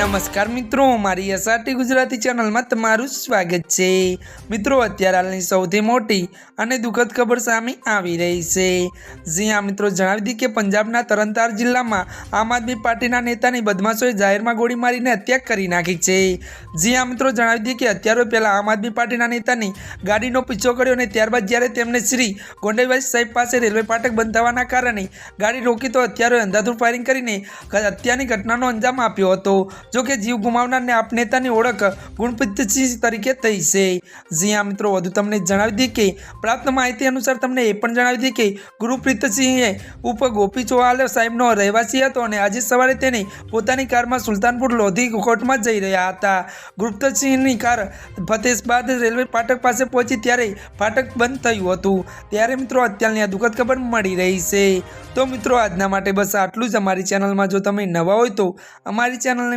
નમસ્કાર મિત્રો, મારી એસઆરટી ગુજરાતી ચેનલમાં તમારું સ્વાગત છે. મિત્રો, અત્યારે હાલની સૌથી મોટી અને દુઃખદ ખબર સામે આવી રહી છે. જી મિત્રો, જણાવી દીધી કે પંજાબના તરણતાર જિલ્લામાં આમ આદમી પાર્ટીના નેતાની બદમાશોએ જાહેરમાં ગોળી મારીને હત્યા કરી નાખી છે. જી મિત્રો, જણાવી દીધી કે અત્યારે પહેલાં આમ આદમી પાર્ટીના નેતાની ગાડીનો પીછો કર્યો અને ત્યારબાદ જ્યારે તેમણે શ્રી ગોંડલભાઈ સાહેબ પાસે રેલવે ફાટક બંધાવવાના કારણે ગાડી રોકી તો અત્યારે અંધાધૂર ફાયરિંગ કરીને હત્યાની ઘટનાનો અંજામ આપ્યો હતો. જો કે જીવ ગુમાવનારને આપનેતાની ઓળખ ગુણપ્રીતસિંહ તરીકે થઈ છે. જી આ મિત્રો, વધુ તમને જણાવી દઈએ કે પ્રાપ્ત માહિતી અનુસાર તમને એ પણ જણાવી દઈએ કે ગુરુપ્રીતસિંહે ઉપ ગોપી ચોહાલ સાહેબનો રહેવાસી હતો અને આજે સવારે તેને પોતાની કારમાં સુલતાનપુર લોધી કોર્ટમાં જઈ રહ્યા હતા. ગુપ્તસિંહની કાર ફતેહબાદ રેલવે ફાટક પાસે પહોંચી ત્યારે ફાટક બંધ થયું હતું. ત્યારે મિત્રો અત્યારની આ દુઃખદ ખબર મળી રહી છે. તો મિત્રો, આજના માટે બસ આટલું જ. અમારી ચેનલમાં જો તમે નવા હોય તો અમારી ચેનલને